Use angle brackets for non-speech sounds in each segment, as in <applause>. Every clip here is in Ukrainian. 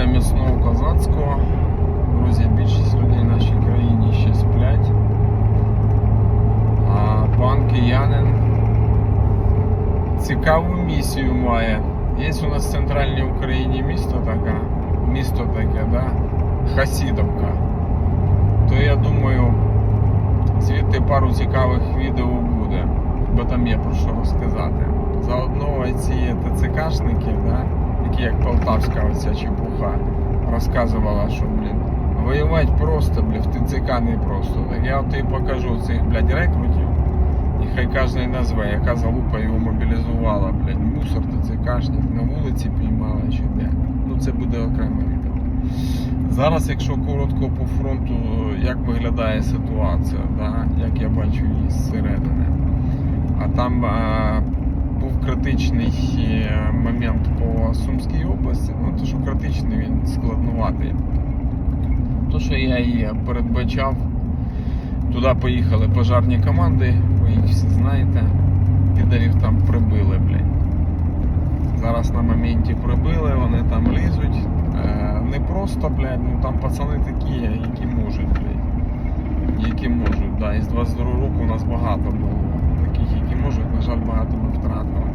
Бажаю міцного козацького. Друзі, більшість людей в нашій країні ще сплять. А пан киянин цікаву місію має. Є у нас в центральній Україні місто таке, місто таке, да? Хасідовка. То я думаю, звідти пару цікавих відео буде, бо там є про що розказати. Заодно ці ТЦКшники, да, як Полтавська оця чепуха, розказувала, що, блін, воювати просто, блін, в ТЦК не просто. Так я тобі покажу цих, блядь, рекрутів, і хай кожен назве, яка залупа його мобілізувала, блядь, мусор ТЦКшник, на вулиці піймала чи де. Ну це буде окреме відео. Зараз, якщо коротко по фронту, як виглядає ситуація, да? як я бачу її зсередини. А там е, був критичний момент Сумській області. Ну, то, що критичний, він складнуватий. То, що я і передбачав, туди поїхали пожарні команди, ви їх всі знаєте. Підарів там прибили, блядь. Зараз на моменті прибили, вони там лізуть. Е, не просто, блядь, ну там пацани такі, які можуть, блядь. Які можуть, да. Із 22 року у нас багато було таких, які можуть, на жаль, багато ми втратили.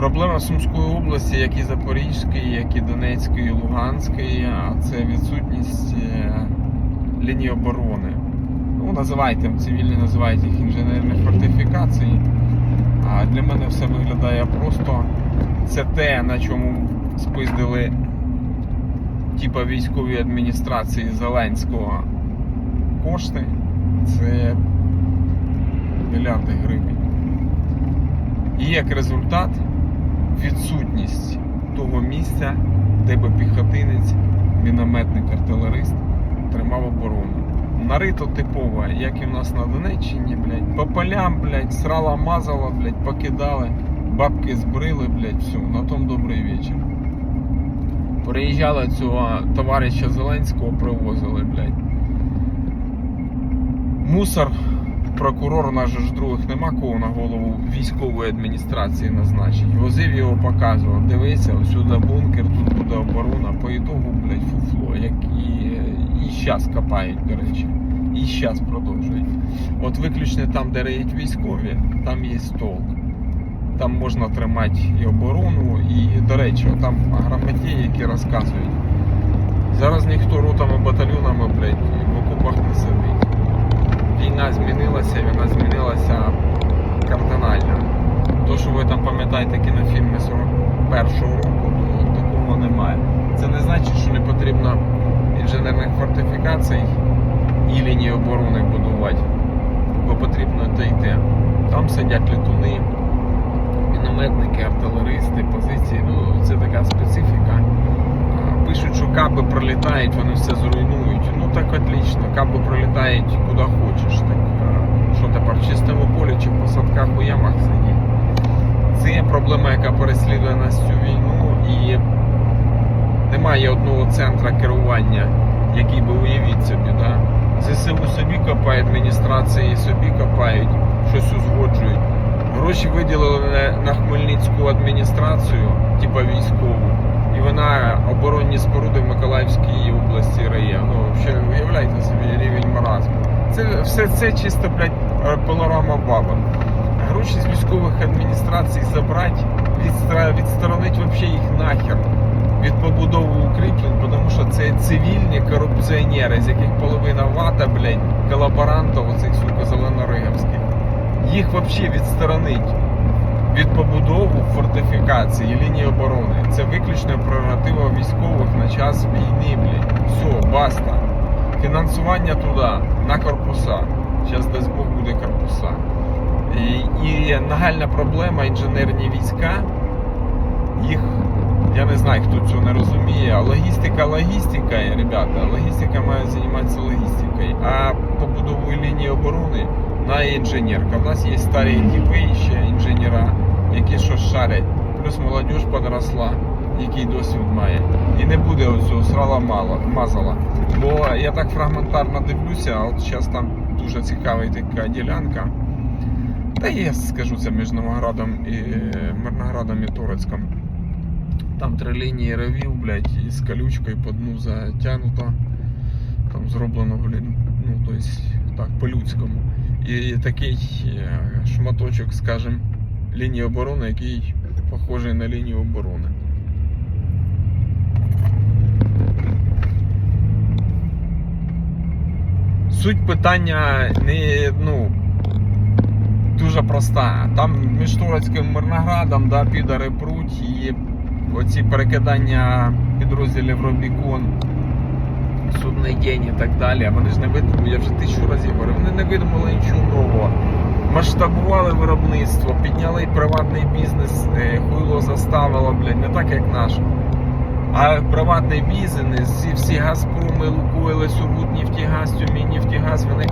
Проблема Сумської області, як і Запорізької, як і Донецької, і Луганської, це відсутність е, лінії оборони. Ну, називайте, цивільні називають їх інженерні фортифікації. А для мене все виглядає просто. Це те, на чому спиздили типа військової адміністрації Зеленського кошти. Це мільярди гривень. І як результат відсутність того місця, де би піхотинець, мінометник, артилерист тримав оборону. Нарито типова, як і в нас на Донеччині, блядь, по полям, блядь, срала мазала, блядь, покидали, бабки збрили, блядь, все, на том добрий вечір. Приїжджали цього товариша Зеленського, привозили, блядь. Мусор, прокурор, у нас ж других нема кого на голову військової адміністрації назначить. Возив його, показував, дивися, сюди бункер, тут буде оборона, по ітогу, блядь, фуфло, як і, і щас копають, до речі. І щас продовжують. От виключно там, де риють військові, там є толк. Там можна тримати і оборону, і, до речі, там грамоті, які розказують. Зараз ніхто ротами, батальйонами, блядь, в окопах не сидить. Війна змінилася, війна змінилася кардинально. То, що ви там пам'ятаєте кінофільми 41-го року, то такого немає. Це не значить, що не потрібно інженерних фортифікацій і лінії оборони будувати, бо потрібно дійти. Там сидять літуни, мінометники, артилеристи, позиції. Ну, це така специфіка. Каби пролітають, вони все зруйнують. Ну так отлично, каби пролітають куди хочеш. Так, що тепер в чистому полі чи в посадках у ямах сидіть? Це є проблема, яка переслідує нас цю війну і немає одного центра керування, який би уявіть собі. Да? ЗСУ собі копає, адміністрації собі копають, щось узгоджують. Гроші виділили на- Хмельницьку адміністрацію, типа військову, оборонні споруди в Миколаївській області риє. Ну, взагалі, уявляєте собі рівень маразму. Це все це чисто, блядь, е, панорама баба. Гроші з військових адміністрацій забрати, відстра... відсторонити вообще їх нахер від побудови укріплень, тому що це цивільні корупціонери, з яких половина вата, блядь, колаборантів оцих, сука, зеленориговських. Їх взагалі відсторонить від побудови фортифікації лінії оборони. Це виключно прерогатива військових на час війни, блядь. Все, баста. Фінансування туди, на корпуса. Зараз дасть Бог буде корпуса. І, і нагальна проблема інженерні війська, їх, я не знаю, хто цього не розуміє, логістика логістика, ребята, логістика має займатися логістикою, а побудовою лінії оборони на інженерка. У нас є старі типи ще інженера, які щось шарять, плюс молодь подросла, який досвід має. І не буде оцього срала мало, мазала. Бо я так фрагментарно дивлюся, а от зараз там дуже цікава така ділянка. Та я скажу це між Новоградом і Мирноградом і Турецьком. Там три лінії ревів, блядь, і з по дну затягнуто. Там зроблено, блін, ну, то есть, так, по-людському. І такий е, шматочок, скажем, лінії оборони, який похожий на лінію оборони. Суть питання не, ну, дуже проста. Там між Турецьким Мирноградом, да, підари пруть і оці перекидання підрозділів Робікон, судний день і так далі. Вони ж не видумали, я вже тисячу разів говорю, вони не видумали нічого нового. Масштабували виробництво, підняли приватний бізнес, е, хуйло заставило, блядь, не так як наш. А приватний бізнес, ці всі Газпроми, Лукойли, Сургутнефтегаз, Тюміннефтегаз, вони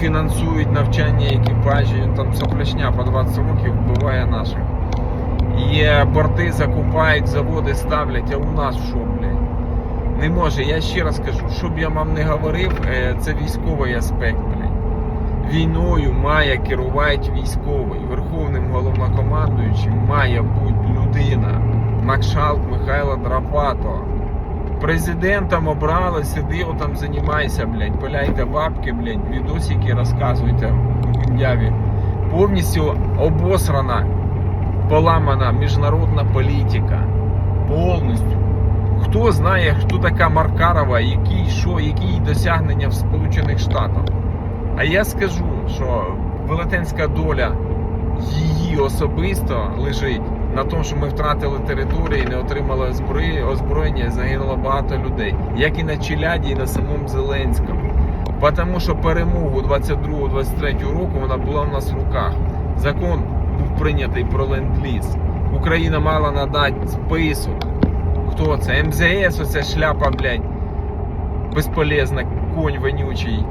фінансують навчання екіпажів, там соплячня по 20 років вбиває наших. Е, борти закупають, заводи ставлять, а у нас що, блядь? Не може, я ще раз кажу, що б я вам не говорив, е, це військовий аспект, блядь. Війною має керувати військовий. Верховним головнокомандуючим має бути людина. Накшалк Михайло Драпато. Президентом обрали, сиди отам займайся, блядь, пиляйте бабки, блядь, відосики розказуйте в Гундяві. Повністю обосрана, поламана міжнародна політика. Повністю. Хто знає, хто така Маркарова, які, що, які досягнення в Сполучених Штатах. А я скажу, що велетенська доля її особисто лежить на тому, що ми втратили території, не отримали озброєння, загинуло багато людей, як і на Челяді, і на самому Зеленському. Тому що перемогу 22-23 року вона була в нас в руках. Закон був прийнятий про ленд-ліз. Україна мала надати список. Хто це? МЗС, оця шляпа, блядь, безполезна, конь вонючий.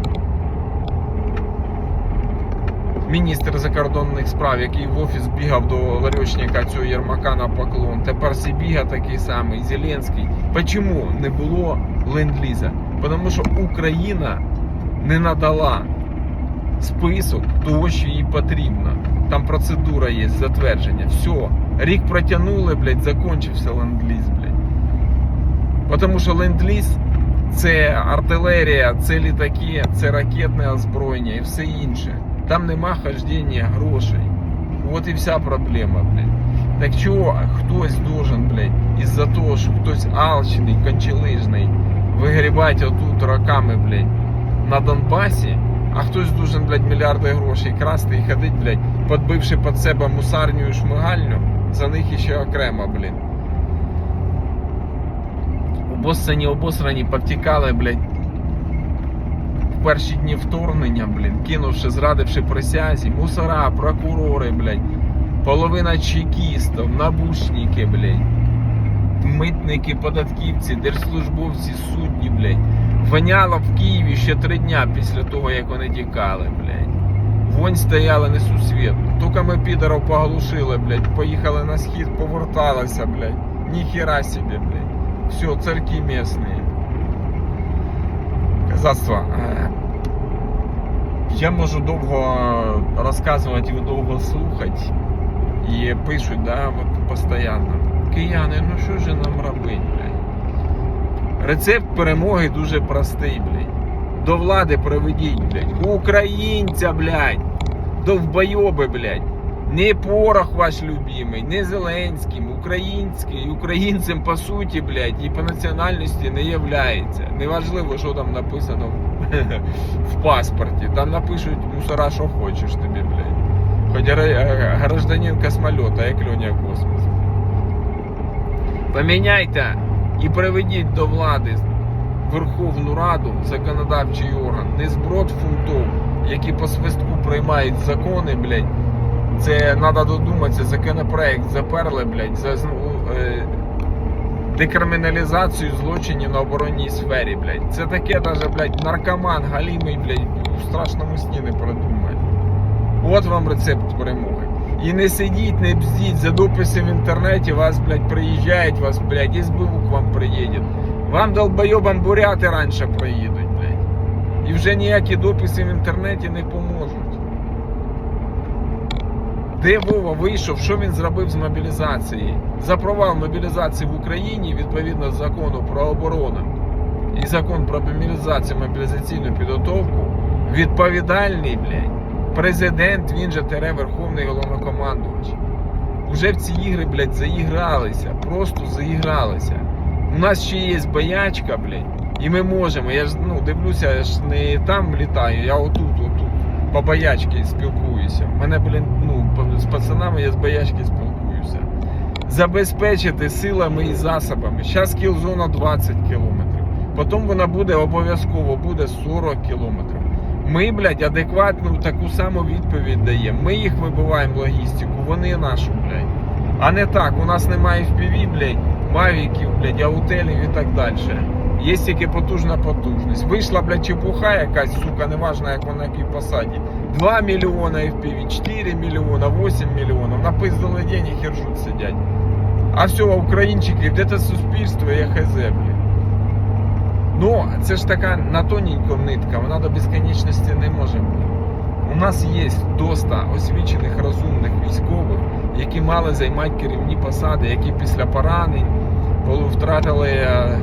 Міністр закордонних справ, який в офіс бігав до ларьочника цього Єрмака на поклон. Тепер Сибіга такий самий, Зеленський. Чому не було ленд-ліза? Тому що Україна не надала список того, що їй потрібно. Там процедура є, затвердження. Все. Рік протягнули, блядь, закончився ленд-ліз, блядь. Тому що ленд-ліз це артилерія, це літаки, це ракетне озброєння і все інше. Там нема хождення грошей. От і вся проблема, блядь. Так чого хтось должен, блядь, із-за того, що хтось алчний, кончелижний, вигрібати отут роками, блядь, на Донбасі, а хтось должен, блядь, мільярди грошей красти і ходить, блядь, подбивши під себе мусарню і шмигальню, за них іще окремо, блядь. Обоссані, обосрані, повтікали, блядь, перші дні вторгнення, блін, кинувши, зрадивши присязі, мусора, прокурори, блядь, половина чекістів, набушники, блядь, митники, податківці, держслужбовці, судді, блядь. Воняло в Києві ще три дня після того, як вони тікали, блядь. Вонь стояла несусвітно. Тільки ми підаров поглушили, блядь, поїхали на схід, поверталися, блядь. Ніхера себе, блядь. Все, царки местные. Казацтво. е, Я можу довго розказувати, ви довго слухати. І пишуть, да, от постійно. Кияни, ну що ж нам робити, блядь? Рецепт перемоги дуже простий, блядь. До влади приведіть, блядь. Українця, блядь. Довбойоби, блядь. Не порох ваш любимий, не Зеленським, український, українцем по суті, блядь, і по національності не являється. Неважливо, що там написано в <laughs> паспорті. Там напишуть мусора, що хочеш тобі, блядь. Хоч гра- е, гражданин космольота, як Льоня Космос. Поміняйте і приведіть до влади Верховну Раду, законодавчий орган, не зброд фунтов, які по свистку приймають закони, блядь. Це треба додуматися, законопроект заперли, блядь, за е, декриміналізацію злочинів на оборонній сфері, блядь. Це таке даже, блядь, наркоман, галімий, блядь, у страшному сні не придумає. От вам рецепт перемоги. І не сидіть, не бздіть, за дописи в інтернеті вас, блядь, приїжджають, вас, блядь, СБУ к вам приїде. Вам, долбойобам, буряти раніше приїдуть, блядь. І вже ніякі дописи в інтернеті не поможуть. Де Вова вийшов, що він зробив з мобілізацією? За провал мобілізації в Україні відповідно закону про оборону і закон про мобілізацію мобілізаційну підготовку відповідальний, блядь, президент, він же тере Верховний головнокомандувач. Уже в ці ігри, блядь, заігралися, просто заігралися. У нас ще є боячка, блядь, і ми можемо. Я ж ну, дивлюся, я ж не там літаю, я отут, по боячки спілкуюся. У мене, блін, ну, з пацанами я з боячки спілкуюся. Забезпечити силами і засобами. Зараз кілзона 20 кілометрів. Потім вона буде обов'язково буде 40 кілометрів. Ми, блядь, адекватну таку саму відповідь даємо. Ми їх вибиваємо логістику, вони нашу, блядь. А не так, у нас немає FPV, блядь, мавіків, блядь, аутелів і так далі. Є тільки потужна потужність. Вийшла, блядь, чепуха якась, сука, неважно, як вона якій посаді. 2 мільйона FPV, 4 мільйона, 8 мільйонів. Напиздали денег і ржуть сидять. А все, українчики, де це суспільство, я хз, блядь. Ну, це ж така на тоненьку нитка, вона до безконечності не може бути. У нас є доста освічених, розумних військових, які мали займати керівні посади, які після поранень втратили, е,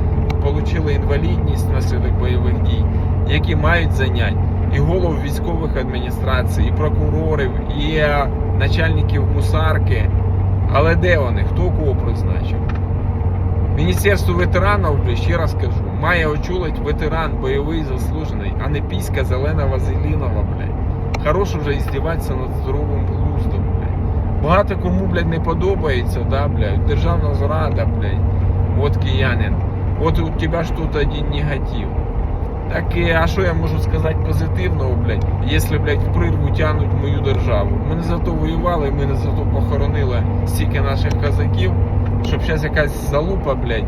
отримали інвалідність внаслідок бойових дій, які мають зайняти і голов військових адміністрацій, і прокурорів, і е, начальників мусарки. Але де вони? Хто кого призначив? Міністерство ветеранів, ще раз кажу, має очолити ветеран бойовий заслужений, а не піська зелена Вазелінова, блядь. Хорош уже іздіватися над здоровим глуздом, блядь. Багато кому, блядь, не подобається, да, блядь. Державна зрада, блядь. От киянин. От у тебе ж тут один негатив. Так, і, а що я можу сказати позитивного, блядь, якщо, блядь, в прірву тянуть мою державу? Ми не за то воювали, ми не за то похоронили стільки наших козаків, щоб зараз якась залупа, блядь,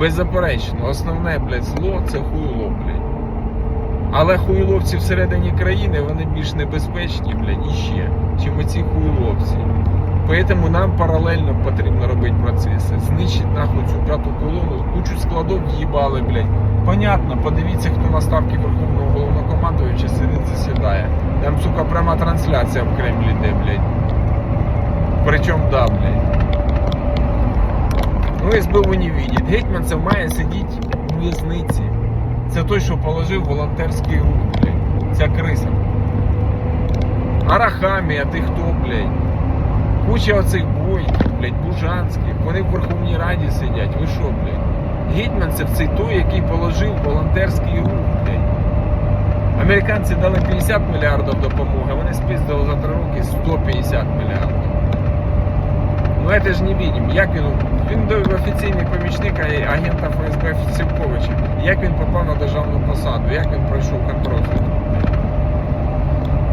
беззаперечно, основне, блядь, зло це хуйло, блядь. Але хуйловці всередині країни, вони більш небезпечні, блядь, іще, чим оці хуйловці. Поэтому нам паралельно потрібно робити процеси. Знищить нахуй цю п'яту колону, кучу складов в'їбали, блядь. Понятно, подивіться, хто на ставці Верховного головнокомандуюча сидить, засідає. Там, сука, пряма трансляція в Кремлі йде, блядь. Причому, да, блядь. Ну, СБУ не видить. Гетьманцев має сидіти у в'язниці. Це той, що положив волонтерський рух, блядь. Ця криса. Арахамі, а ти хто, блядь? Куча оцих бойків, блядь, бужанських. Вони в Верховній Раді сидять. Ви що, блядь? Гетьманцев це той, який положив волонтерський рух, блядь. Американці дали 50 мільярдів допомоги, вони спиздили за 3 роки 150 мільярдів. Ну це ж не бачимо. Як він, він офіційний помічник агента ФСБ Сівковича. Як він попав на державну посаду, як він пройшов контррозвідку.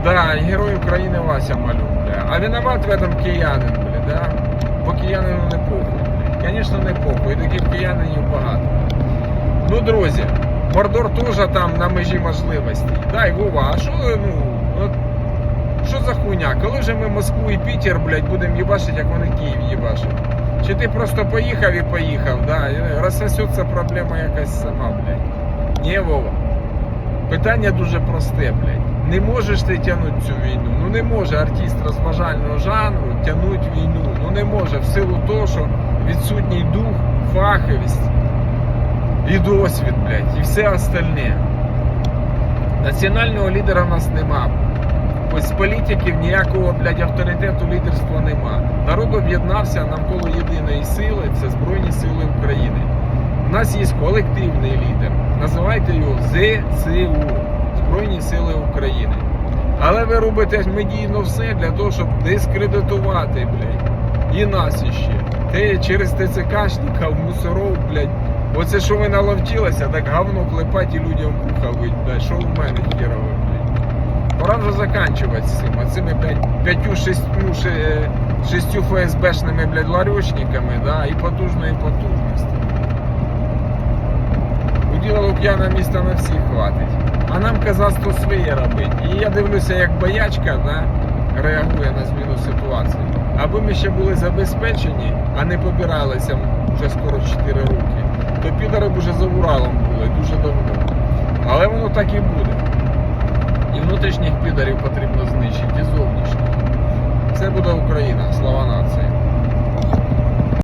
Да, герой України Вася Малюк. А виноват в этом киянин, бля, да? Бо киянину не похуй. Звісно, не похуй. І таких киянинів багато. Ну, друзі, Мордор теж там на межі можливостей. Дай Вова, а що, ну, що за хуйня? Коли вже ми Москву і Пітер, блядь, будемо їбашити, як вони Київ їбашать? Чи ти просто поїхав і поїхав, да? Розсосеться проблема якась сама, блядь. Ні, Вова. Питання дуже просте, блядь. Не можеш ти тягнути цю війну. Ну не може артист розважального жанру тягнути війну. Ну не може в силу того, що відсутній дух, фаховість і досвід, блядь, і все остальне. Національного лідера в нас нема. З політиків ніякого, блядь, авторитету лідерства нема. Народ об'єднався навколо єдиної сили, це Збройні Сили України. У нас є колективний лідер. Називайте його ЗСУ Збройні Сили України. Але ви робите медійно все для того, щоб дискредитувати, блядь. І нас іще. Те через ТЦКшника в мусоров, блядь. Оце що ви наловчилися, так говно клепать і людям вуха вить, блядь. Що в мене херове, блядь. Пора вже заканчувати з цим. Оцими, блядь, п'ятю, шестю, ше- шестю ФСБшними, блядь, ларьочниками, да, і потужної потужності. Уділа Лук'яна міста на всіх хватить. А нам казацтво своє робить. І я дивлюся, як боячка да, реагує на зміну ситуації. Аби ми ще були забезпечені, а не побиралися вже скоро 4 роки, то підари б уже за Уралом були дуже давно. Але воно так і буде. І внутрішніх підарів потрібно знищити, і зовнішніх. Все буде Україна, слава нації.